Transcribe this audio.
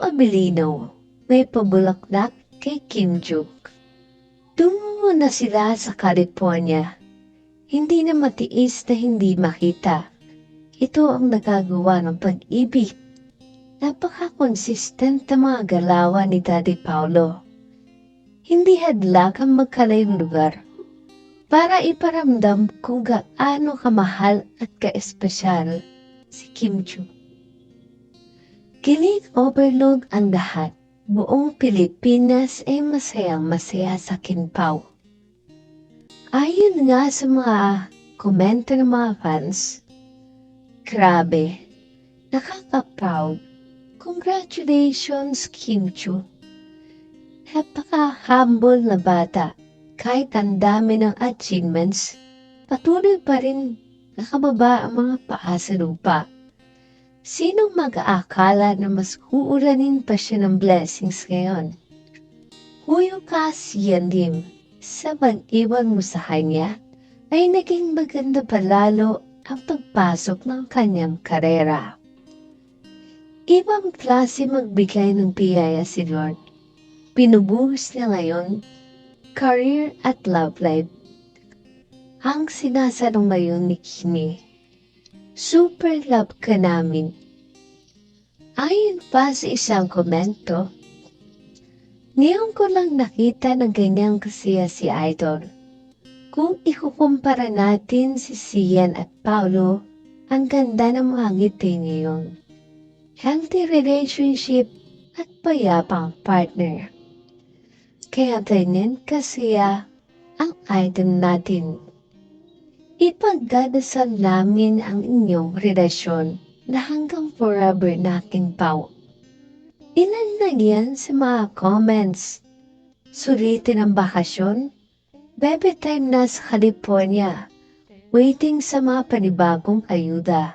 Abilino, may pabulaklak kay Kim Juk. Tungo na sila sa California. Hindi na matiis na hindi makita. Ito ang nagagawa ng pag-ibig. Napaka-consistent na mga galawan ni Daddy Paulo. Hindi hadlak ang magkalayong lugar para iparamdam kung gaano kamahal at kaespesyal si Kim Chu. Kilig overload ang lahat. Buong Pilipinas ay masayang masaya sa Kinpao. Ayon nga sa mga komento ng mga fans, grabe, nakaka-proud. Congratulations, Kim Chu. Napaka-humble na bata. Kahit ang dami ng achievements, patuloy pa rin nakababa ang mga paa sa lupa. Sinong mag-aakala na mas uuranin pa siya ng blessings ngayon? Huyo ka siyan dim. Sa pag-iwan mo sa kanya, ay naging maganda palalo ang pagpasok ng kanyang karera. Ibang klase magbigay ng biyaya si Lord. Pinubuhos niya ngayon, career at love life. Ang sinasanong ngayon ni Kimi, super love ka namin. Ayon pa sa isang komento, ngayon ko lang nakita ng ganyang kasiya si Idol. Kung ikukumpara natin si Sian at Paulo, ang ganda ng mga ngiti ngayon. Healthy relationship at payapang partner. Kaya ganyan kasiya ang idol natin. Ipagdadasal namin ang inyong relasyon na hanggang forever nating pao. Ilan na yan sa mga comments. Sulitin ang bakasyon? Bebe time na sa California. Waiting sa mga panibagong ayuda.